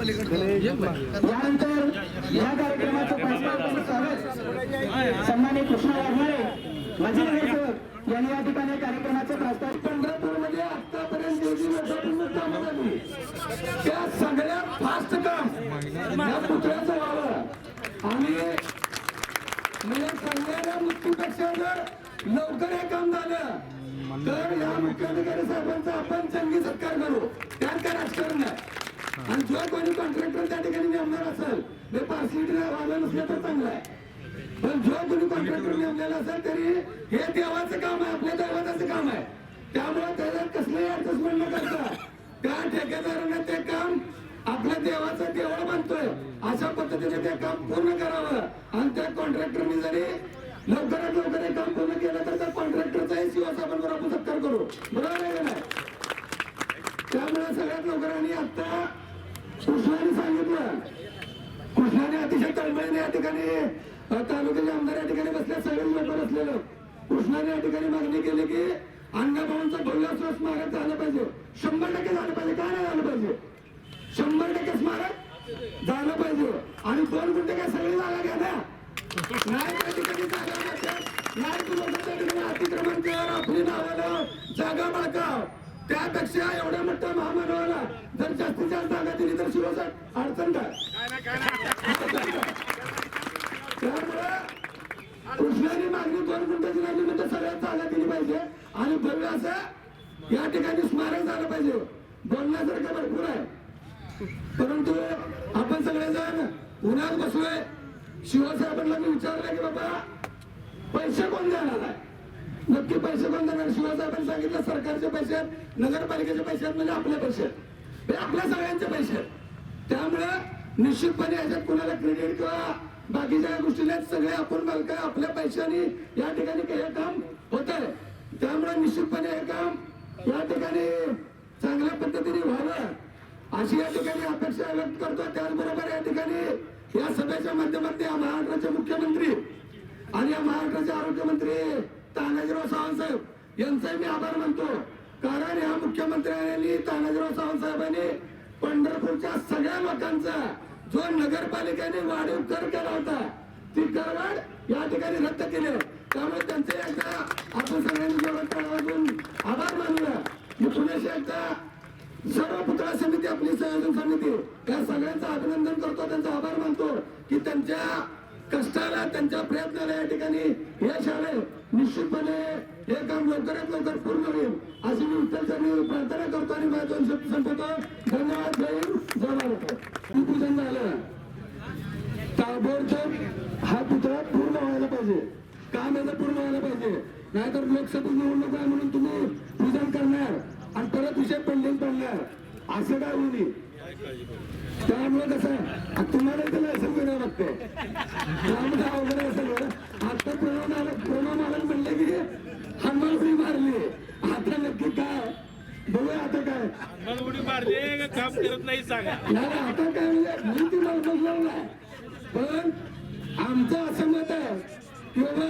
यानंतर या कार्यक्रमाचं प्रस्तावनेचं स्वागत. सन्मान्य कृष्णा वाघमारे माजी नगरसेवक यांनी या ठिकाणी कार्यक्रमाचं प्रस्ताव पंढरपूरमध्ये आतापर्यंत त्या सगळ्या फास्ट काम या पुतळ्याचं व्हावं आणि म्हणजे सगळ्या मृत्यूपेक्षा जर लवकर हे काम झालं. तर या मुख्याधिकारी साहेबांचा आपण चंगी सत्कार करू. त्यात काय राजकारण नाही. आणि जर कोणी कॉन्ट्रॅक्टर त्या ठिकाणी नेमणार असेल ते पार्सलिटी वागलं नसलं तर चांगलं आहे. पण जो कोणी कॉन्ट्रॅक्टर नेमलेला असेल तरी हे देवाचं काम आहे आपल्या दैवताचं काम आहे. त्यामुळे त्याला कसलंही ऍडजस्टमेंट न करता त्या ठेकेदाराने ते काम आपल्या देवाचं देवळ बांधतोय. अशा पद्धतीने ते काम पूर्ण करावं. आणि त्या कॉन्ट्रॅक्टरनी जरी लवकरात लवकर हे काम पूर्ण केलं तर त्या कॉन्ट्रॅक्टरचाही शिवसाहेबांवर आपण बरोबर सत्कार करू. बरोबर आहे का नाही? त्यामुळे सगळ्यात लवकरांनी आता कृष्णाने सांगितलं. कृष्णाने अतिशय तळमळीने या ठिकाणी तालुक्याचे आमदार या ठिकाणी बसल्या सगळे लोक बसलेलं. कृष्णाने या ठिकाणी मागणी केली की अण्णाभाऊंचा भव्य स्मारक झालं पाहिजे. शंभर टक्के झालं पाहिजे. काय नाही झालं पाहिजे? शंभर टक्के स्मारक झालं पाहिजे. आणि दोन गुंठे काय सगळी जागा घ्या ना. नाही त्या ठिकाणी जागा नाही तुला त्या ठिकाणी अतिक्रमण कर आपली नावानं जागा बाळकाव त्यापेक्षा एवढ्या मोठ्या महामानवाला जर जास्तीत जास्त जागा दिली तर शिवसाहेब अडचण काय? त्यामुळे कृष्णाने मागणी दोन गुंठाची लागली म्हणजे सगळ्यात जागा दिली पाहिजे. आणि भव्य असं या ठिकाणी स्मारक झालं पाहिजे. बोलण्यासारखं भरपूर आहे. परंतु आपण सगळेजण उन्हात बसलोय. शिवसाहेबांना मी विचारलं की बाबा पैसे कोण देणार आहे? नक्की पैसे कोण देणार? शिवसाहेबांनी सांगितलं सरकारचे पैसे आहेत नगरपालिकेचे पैसे आहेत म्हणजे आपले पैसे आहेत. हे आपल्या सगळ्यांचे पैसे आहेत. त्यामुळे निश्चितपणे याच्यात कुणाला क्रेडिट किंवा बाकीच्या गोष्टी नाहीत सगळे आपण मालक आपल्या पैशाने या ठिकाणी हे काम होत आहे त्यामुळे निश्चितपणे हे काम या ठिकाणी चांगल्या पद्धतीने व्हावं. अशी या ठिकाणी अपेक्षा व्यक्त करतो त्याचबरोबर या ठिकाणी या सभेच्या माध्यमातून या महाराष्ट्राचे मुख्यमंत्री आणि या महाराष्ट्राचे आरोग्यमंत्री तानाजीराव सावंतसाहेब यांचे मी आभार मानतो. कारण या मुख्यमंत्र्यांनी तानाजीराव सावंतसाहेबांनी पंढरपूरच्या सगळ्या लोकांचा जो नगरपालिकेने वाढीव कर केला होता ती करवाढ या ठिकाणी रद्द केली. त्यामुळे त्यांचे एकदा आपण सगळ्यांनी आभार मानूया. मी पुण्याशी एकदा सर्व पुतळा समिती आपली संयोजन समिती या सगळ्यांचं अभिनंदन करतो त्यांचा आभार मानतो की त्यांच्या कष्टाला त्यांच्या प्रयत्नाला या ठिकाणी यश आले निश्चितपणे हे काम लवकरात लवकर पूर्ण होईल. अशी मी उत्तर प्रार्थना करतो आणि माझ्या दोन शब्द संपवतो धन्यवाद जय हिंद जय महाराष्ट्र पूजन झालं. ताबडतोब हा पुतळा पूर्ण व्हायला पाहिजे. काम याचं पूर्ण व्हायला पाहिजे. नाहीतर लोकसभा निवडणूक आहे म्हणून तुम्ही पूजन करणार आणि परत विषय पेंडिंग पडणार. असं काय होऊ नये. त्यामुळे कसं तुम्हाला आता प्रणव नालक प्रणव नालक म्हणले की हनुमान उडी मारली आता नक्की काय बघूया आता काय मला उडी मारली का काम करत नाही सांगा. आता काय म्हणजे मी ती मला बदलवलं नाही पण आमचं असं मत आहे की बाबा